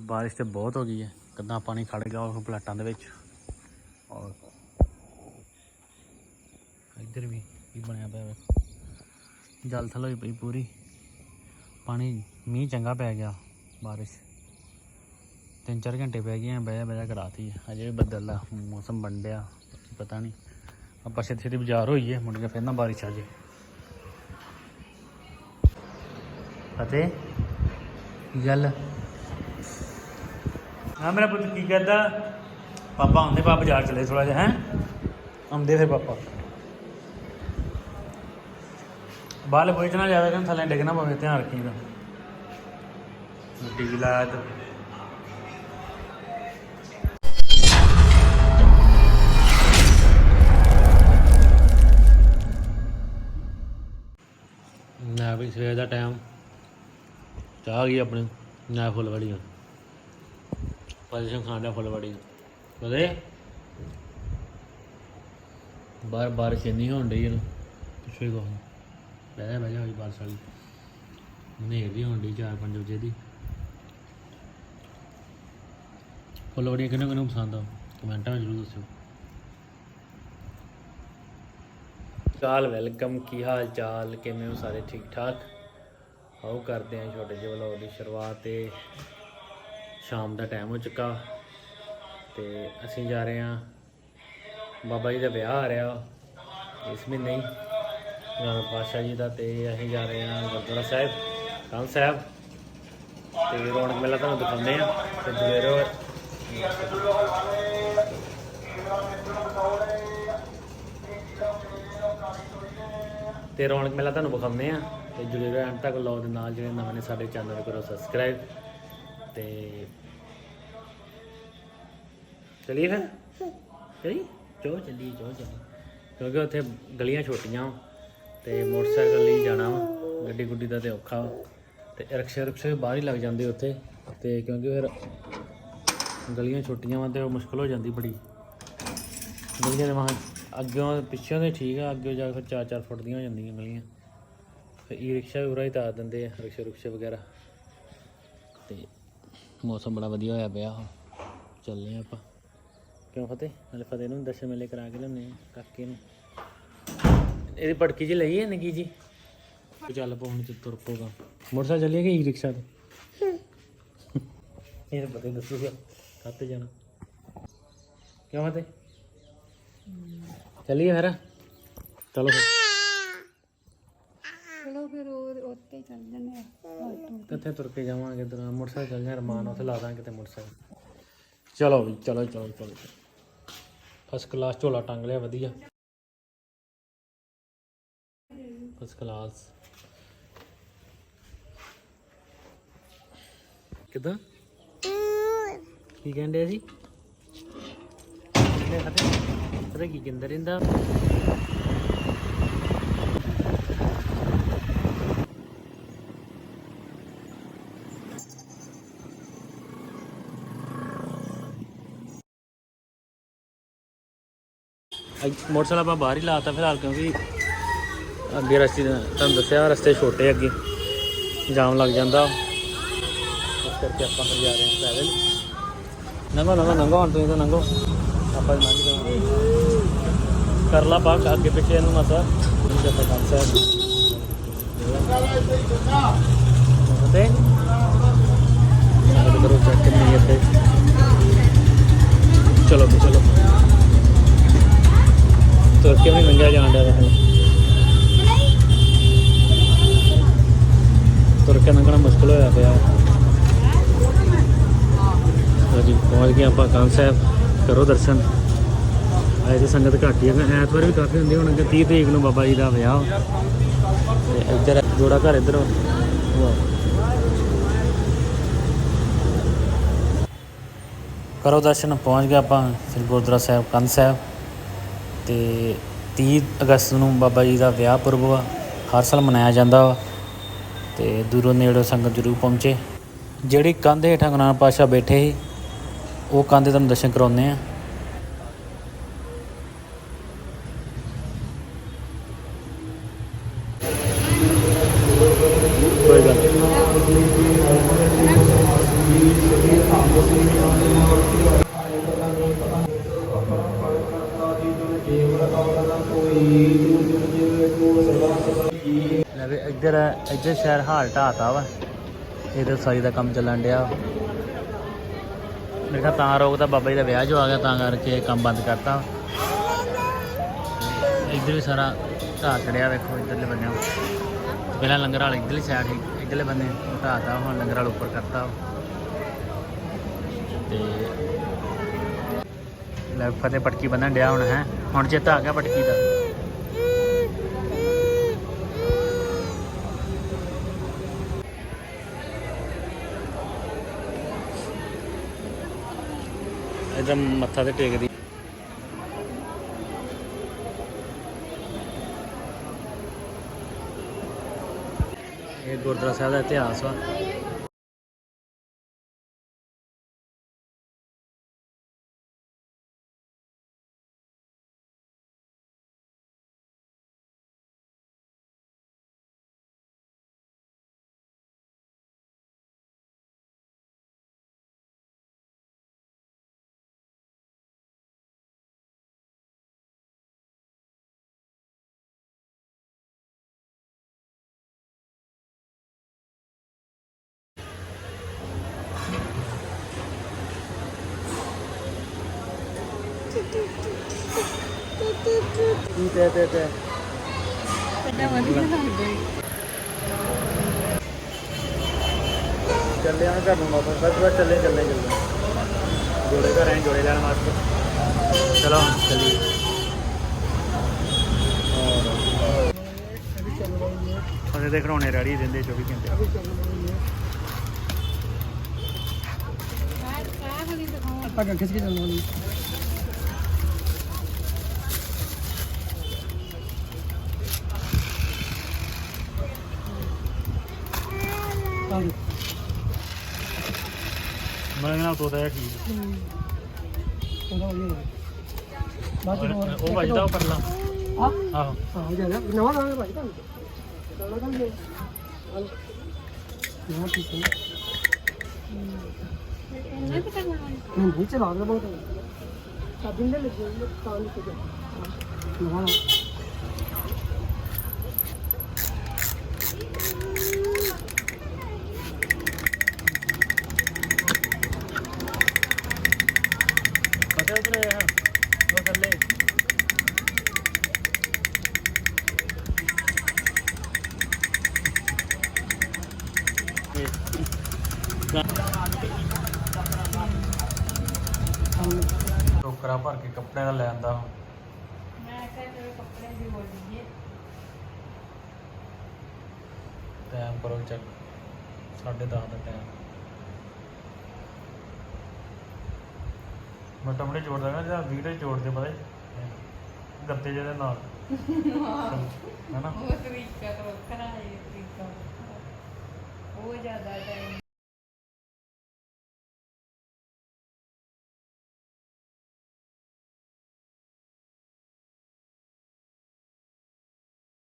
ਬਾਰਿਸ਼ ਤੇ ਬਹੁਤ ਹੋ ਗਈ ਹੈ। ਕਿੰਨਾ ਪਾਣੀ ਖੜ ਗਿਆ ਉਹ ਪਲਾਟਾਂ ਦੇ ਵਿੱਚ। ਔਰ ਇੱਧਰ ਵੀ ਕੀ ਬਣਿਆ ਪਿਆ ਜਲ ਥਲ ਹੋਈ ਪਈ ਪੂਰੀ। ਪਾਣੀ, ਮੀਂਹ ਚੰਗਾ ਪੈ ਗਿਆ ਬਾਰਿਸ਼। ਤਿੰਨ ਚਾਰ ਘੰਟੇ ਪੈ ਗਏ ਆ, ਬਹਿ ਬਹਿ ਕਰਾਤੀ ਅਜੇ ਵੀ ਬੱਦਲ ਆ, ਮੌਸਮ ਬਣ ਡਿਆ, ਪਤਾ ਨਹੀਂ। ਆਪਾਂ ਛੇਤੀ ਛੇਤੀ ਬਾਜ਼ਾਰ ਹੋਈਏ, ਮੁੜ ਕੇ ਫਿਰ ਨਾ ਬਾਰਿਸ਼ ਆ ਜੇ। ਅਤੇ ਕੀ ਗੱਲ ਹਾਂ ਮੇਰਾ ਪੁੱਤ ਕੀ ਕਰਦਾ? ਪਾਪਾ ਆਉਂਦੇ, ਪਾਪਾ ਬਾਜ਼ਾਰ ਚਲੇ ਥੋੜਾ ਜਿਹਾ, ਹੈ? ਆਉਂਦੇ ਫਿਰ ਪਾਪਾ। ਬਾਲ ਪਹੁੰਚਣਾ ਜਾਵੇ ਕਰਨ ਥੱਲੇ ਡਿੱਗਣਾ ਪਵੇ, ਧਿਆਨ ਰੱਖੀਦਾ। ਟੀਵੀ ਲਾਇਆ ਤੇ। ਨਾ ਵੀ ਸਵੇਰ ਦਾ ਟਾਈਮ। ਚਾਹ ਗਈ ਆਪਣੀ, ਨਾ ਫੁੱਲਵੜੀ ਪੋਜੀਸ਼ਨ ਖਾਂਦਾ ਫੁੱਲਵੜੀ ਬਦੇ ਬਾਰ ਬਾਰਿਸ਼ ਇੰਨੀ ਹੋਣ ਡਈ ਇਹਨੂੰ ਪਿੱਛੇ ਕੋ ਬਹਿ ਜਾ ਬਹਿ ਜਾ ਹੋਈ ਬਾਰਿਸ਼ ਵਾਲੀ। ਹਨੇਰ ਵੀ ਹੋਣ ਡਈ 4-5 ਵਜੇ ਦੀ। ਫੁੱਲਵੜੀਆਂ ਕਿਹਨੂੰ ਕਿਹਨੂੰ ਪਸੰਦ ਆ? ਕਮੈਂਟਾਂ ਵਿੱਚ ਜ਼ਰੂਰ ਦੱਸਿਓ। ਚਾਲ ਵੈਲਕਮ ਕੀ ਹਾਲ ਚਾਲ ਕਿਵੇਂ ਹੋ ਸਾਰੇ? ਠੀਕ ਠਾਕ ਆਓ ਕਰਦੇ ਹਾਂ ਛੋਟੇ ਜਿਹੇ ਵਲੌਗ ਦੀ ਸ਼ੁਰੂਆਤ ਤੇ। ਸ਼ਾਮ ਦਾ ਟਾਈਮ ਹੋ ਚੁੱਕਾ ਤੇ ਅਸੀਂ ਜਾ ਰਹੇ ਹਾਂ ਬਾਬਾ ਜੀ ਦਾ ਵਿਆਹ ਆ ਰਿਹਾ ਇਸ ਮਹੀਨੇ ਹੀ ਰਾਣਾ ਪਾਸ਼ਾ ਜੀ ਦਾ ਤੇ ਅਸੀਂ ਜਾ ਰਹੇ ਹਾਂ ਗੁਰਦੁਆਰਾ ਸਾਹਿਬ, ਕੰਨ ਸਾਹਿਬ। ਤੇ ਰੌਣਕ ਮੇਲਾ ਤੁਹਾਨੂੰ ਦਿਖਾਉਂਦੇ ਆ ਤੇ ਜੁੜੇ ਤੇ ਰੌਣਕ ਮੇਲਾ ਤੁਹਾਨੂੰ ਵਿਖਾਉਂਦੇ ਆ ਤੇ ਜੁੜੇ ਰਹੋ ਅੰਤ ਤੱਕ ਵਲੌਗ ਦੇ ਨਾਲ ਜਿਹੜੇ ਨਵੇਂ ਨੇ ਸਾਡੇ ਚੈਨਲ ਨੂੰ ਕਰੋ ਸਬਸਕ੍ਰਾਈਬ ਤੇ ਚਲੀਏ ਫਿਰ? ਚਲੀ ਚੋ ਚੱਲੀ ਚੋ ਚੱਲੀ ਕਿਉਂਕਿ ਉੱਥੇ ਗਲੀਆਂ ਛੋਟੀਆਂ ਵਾਂ ਤੇ ਮੋਟਰਸਾਈਕਲ ਲਈ ਜਾਣਾ ਵਾ। ਗੱਡੀ ਗੁੱਡੀ ਦਾ ਤੇ ਔਖਾ ਵਾ। ਤੇ ਰਿਕਸ਼ਾ ਰਿਕਸ਼ੇ ਵੀ ਬਾਹਰ ਹੀ ਲੱਗ ਜਾਂਦੇ ਉੱਥੇ। ਤੇ ਕਿਉਂਕਿ ਫਿਰ ਗਲੀਆਂ ਛੋਟੀਆਂ ਵਾ ਤੇ ਉਹ ਮੁਸ਼ਕਲ ਹੋ ਜਾਂਦੀ ਬੜੀ। ਗਲੀਆਂ ਦੇ ਵਾਂ ਅੱਗਿਓਂ ਪਿੱਛੋਂ ਦੇ ਠੀਕ ਆ ਅੱਗੇ ਜਾ ਕੇ 4-4 ਫੁੱਟ ਦੀਆਂ ਹੋ ਜਾਂਦੀਆਂ ਗਲੀਆਂ। ਫਿਰ ਈ ਰਿਕਸ਼ਾ ਵੀ ਉਰਾ ਹੀ ਤਾਰ ਦਿੰਦੇ ਆ, ਰਿਕਸ਼ਾ ਰੁਕਸ਼ੇ ਵਗੈਰਾ। ਤੇ ਮੌਸਮ ਬੜਾ ਵਧੀਆ ਹੋਇਆ ਪਿਆ। ਚੱਲਦੇ ਆ ਆਪਾਂ। ਕਿਉਂ ਫਤਿਹ? ਨਾਲੇ ਫਤਿਹ ਨੂੰ ਦਰਸ਼ਨ ਮੇਲੇ ਕਰਾ ਕੇ ਆ ਕਾਕੇ ਨੂੰ। ਇਹਦੀ ਪਟਕੀ ਜੀ ਲਈ ਹੈ ਨਿੱਕੀ ਜੀ ਚੱਲ ਪਹੁੰਚ ਚ ਤੁਰ ਪਊਗਾ। ਮੋਟਰਸਾਈਕਲ ਚੱਲੀਏ ਕਿ ਰਿਕਸ਼ਾ ਤੇ? ਇਹ ਤਾਂ ਪਤਾ ਹੀ ਦੱਸੂਗਾ ਕੱਤੇ ਜਾਣਾ। ਕਿਉਂ ਫਤਿਹ? ਚੱਲੀਏ ਫਿਰ। ਚਲੋ ਫਿਰ। ਚਲੋ ਫਿਰ ਉਹ ਉੱਤੇ ਚੱਲ ਜੰਨੇ ਆਟੋ ਕਿੱਥੇ ਤੁਰ ਕੇ ਜਾਵਾਂਗੇ ਇਧਰ ਮੋਟਰਸਾਈਕਲ ਚੱਲ ਜਾ ਰਮਾਨ ਉੱਥੇ ਲਾ ਦਾਂਗੇ ਕਿਤੇ ਮੋਟਰਸਾਈਕਲ। ਚਲੋ ਵੀ, ਚਲੋ ਚਲੋ ਚਲੋ। ਫਸਟ ਕਲਾਸ ਝੋਲਾ ਟੰਗ ਲਿਆ, ਵਧੀਆ। ਫਸਟ ਕਲਾਸ ਕਿਦਾਂ? ਕੀ ਕਹਿੰਦੇ ਸੀ? ਕਹਿੰਦੇ ਖਾਤੇ ਪਤਾ ਕੀ ਕਹਿੰਦਾ ਰਹਿੰਦਾ? ਮੋਟਰਸਾਈਕਲ ਆਪਾਂ ਬਾਹਰ ਹੀ ਲਾਤਾ ਫਿਲਹਾਲ ਕਿਉਂਕਿ ਅੱਗੇ ਰਸਤੇ ਤੁਹਾਨੂੰ ਦੱਸਿਆ ਰਸਤੇ ਛੋਟੇ ਅੱਗੇ। ਜਾਮ ਲੱਗ ਜਾਂਦਾ। ਇਸ ਕਰਕੇ ਆਪਾਂ ਹੁਣ ਜਾ ਰਹੇ ਹਾਂ ਪੈਦਲ। ਨੰਗੋ ਨੰਗੋ ਨੰਗੋ, ਹੁਣ ਤੁਸੀਂ ਤਾਂ ਨੰਗੋ। ਆਪਾਂ ਲੰਘ ਜਾਵਾਂਗੇ। ਕਰ ਲਾ ਪਾ, ਅੱਗੇ ਪਿੱਛੇ ਇਹਨੂੰ ਮਤਾ। ਜੇ ਕੰਮ ਸਾਹਿਬ ਤੇ? ਕਰੋ ਚੈੱਕ ਕਿੰਨੀ ਇੱਥੇ ਚਲੋ ਵੀ ਚਲੋ ਤੁਰ ਕੇ ਜਾਣ ਡਿਆ ਵੈਸੇ? ਤੁਰ ਕੇ ਲੰਘਣਾ ਮੁਸ਼ਕਲ ਹੋਇਆ ਪਿਆ। ਲਓ ਪਹੁੰਚ ਗਏ ਆਪਾਂ ਕਾਨ ਸਾਹਿਬ, ਕਰੋ ਦਰਸ਼ਨ। ਆਏ ਤੇ ਸੰਗਤ ਘੱਟ ਹੀ ਹੈ ਐਤਵਾਰ ਵੀ ਕਾਫੀ ਹੁੰਦੀ ਹੁਣ 30 ਤਰੀਕ ਨੂੰ ਬਾਬਾ ਜੀ ਦਾ ਵਿਆਹ ਤੇ ਇੱਧਰ ਜੋੜਾ ਘਰ ਇੱਧਰ ਕਰੋ ਦਰਸ਼ਨ, ਪਹੁੰਚ ਗਏ ਆਪਾਂ ਸ੍ਰੀ ਗੁਰਦੁਆਰਾ ਸਾਹਿਬ, ਕੰਨ ਸਾਹਿਬ। ਤੇ ਤੀਹ ਅਗਸਤ ਨੂੰ ਬਾਬਾ ਜੀ ਦਾ ਵਿਆਹ ਪੁਰਬ ਵਾ, ਹਰ ਸਾਲ ਮਨਾਇਆ ਜਾਂਦਾ ਵਾ ਤੇ ਦੂਰੋਂ ਨੇੜੋਂ ਸੰਗਤ ਜ਼ਰੂਰ ਪਹੁੰਚੇ। ਜਿਹੜੀ ਕੰਧ ਹੇਠਾਂ ਗੁਰੂ ਨਾਨਕ ਪਾਤਸ਼ਾਹ ਬੈਠੇ ਸੀ, ਉਹ ਕੰਧ ਦੇ ਤੁਹਾਨੂੰ ਦਰਸ਼ਨ ਕਰਾਉਂਦੇ ਆ। ਕੋਈ ਗੱਲ ਲੈ ਵੀ ਇੱਧਰ ਇੱਧਰ ਸ਼ਹਿਰ ਹਾਲ ਢਾਤਾ ਵਾ। ਇਹਦੇ ਸਾਰੀ ਦਾ ਕੰਮ ਚੱਲਣ ਡਿਆ। ਮੇਰੇ ਖਿਆਲ ਤਾਂ ਰੋਕਦਾ, ਬਾਬਾ ਜੀ ਦਾ ਵਿਆਹ ਜੋ ਆ ਗਿਆ, ਤਾਂ ਕਰਕੇ ਕੰਮ ਬੰਦ ਕਰਤਾ। ਇੱਧਰ ਵੀ ਸਾਰਾ ਢਾਹ ਚੜਿਆ, ਵੇਖੋ ਇੱਧਰਲੇ ਬੰਨੇ ਪਹਿਲਾਂ ਲੰਗਰ ਵਾਲੇ ਇੱਧਰਲੀ ਸਾਈਡ ਸੀ, ਇੱਧਰਲੇ ਬੰਨੇ ਢਾਤਾ, ਹੁਣ ਲੰਗਰ ਵਾਲਾ ਉੱਪਰ ਕਰਤਾ। ਤੇ ਲੈ ਫਤਿਹ ਪਟਕੀ ਬੰਨਣ ਡਿਆ ਹੁਣ, ਹੈ। ਹੁਣ ਚੇਤਾ ਆ ਗਿਆ ਪਟਕੀ ਦਾ। ਇਹਦਾ ਮੱਥਾ ਤੇ ਟੇਕਦੀ। ਇਹ ਗੁਰਦੁਆਰਾ ਸਾਹਿਬ ਦਾ ਇਤਿਹਾਸ ਵਾ ਤੇ ਤੇ ਤੇ ਕਿੰਨਾ ਵਧੀਆ ਲੱਗਦਾ ਚੱਲੇ ਆਂ ਘਰ ਨੂੰ ਵਾਪਸ ਬਸ ਬਸ ਚੱਲੇ ਚੱਲੇ ਚੱਲੇ ਜੋੜੇ ਘਰ ਆਏ ਜੋੜੇ ਲੈਣ ਵਾਸਤੇ ਚਲੋ ਚੱਲੀਏ ਉਹਦੇ ਦੇ ਖੜਾਉਣੇ ਰੈਡੀ ਦਿੰਦੇ 24 ਘੰਟੇ ਆਪਾਂ ਖਿੱਚ ਕੇ ਚੱਲਣਾ ਹਾਂ ਮੈਂ ਕਹਿੰਦਾ ਤੋਤਾ ਜਿਹਾ ਠੀਕ ਉਹਦਾ ਵਧੀਆ ਬਾਅਦ ਚ ਹੋਰ। ਉਹ ਵੱਜਦਾ ਉਹ ਪਰਲਾ ਹਾਂ। ਆਹੋ। ਹਾਂ ਹੋ ਜਾਣਾ ਨਵਾਂ ਨਵਾਂ ਭਾਈ ਤੁਹਾਨੂੰ। ਨਵਾਂ ਕੰਮ ਦੇ ਨਵਾਂ ਪੀਸ ਹੈ। ਇੰਨਾ ਪਤਾ ਨਾ ਮੈਂ ਨਹੀਂ ਚਲਾ ਰਿਹਾ ਬਹੁਤ ਸਾਬਿਨ ਦੇ ਲੱਗੇ ਹੋਏ ਤਾਂ ਨਹੀਂ ਕੁਝ ਨਵਾਂ ਪਤਾ ਉਧਰ ਹੈ ਉਹ ਥੱਲੇ ਟੋਕਰਾ ਭਰ ਕੇ ਕੱਪੜਿਆਂ ਦਾ ਲੈ ਆਂਦਾ ਮੈਂ ਕਿਹਾ ਕੱਪੜੇ ਦੀ ਬੋਲ ਦਈਏ ਟਾਈਮ ਕਰੋ ਚੈੱਕ 10:30 ਦਾ ਟਾਈਮ। ਮੈਂ ਟਮੜੇ ਜੋੜਦਾ ਨਾ ਜਾਂ ਵੀਡੀਓ ਜੋੜਦੇ ਪਤਾ ਗੱਤੇ ਜਿਹਦੇ ਨਾਲ। ਹੈਨਾ? ਉਹ ਤਰੀਕਾ ਤਾਂ ਵੱਖਰਾ ਹੈ ਇਹ ਤਰੀਕਾ ਉਹ ਜ਼ਿਆਦਾ ਟਾਈਮ।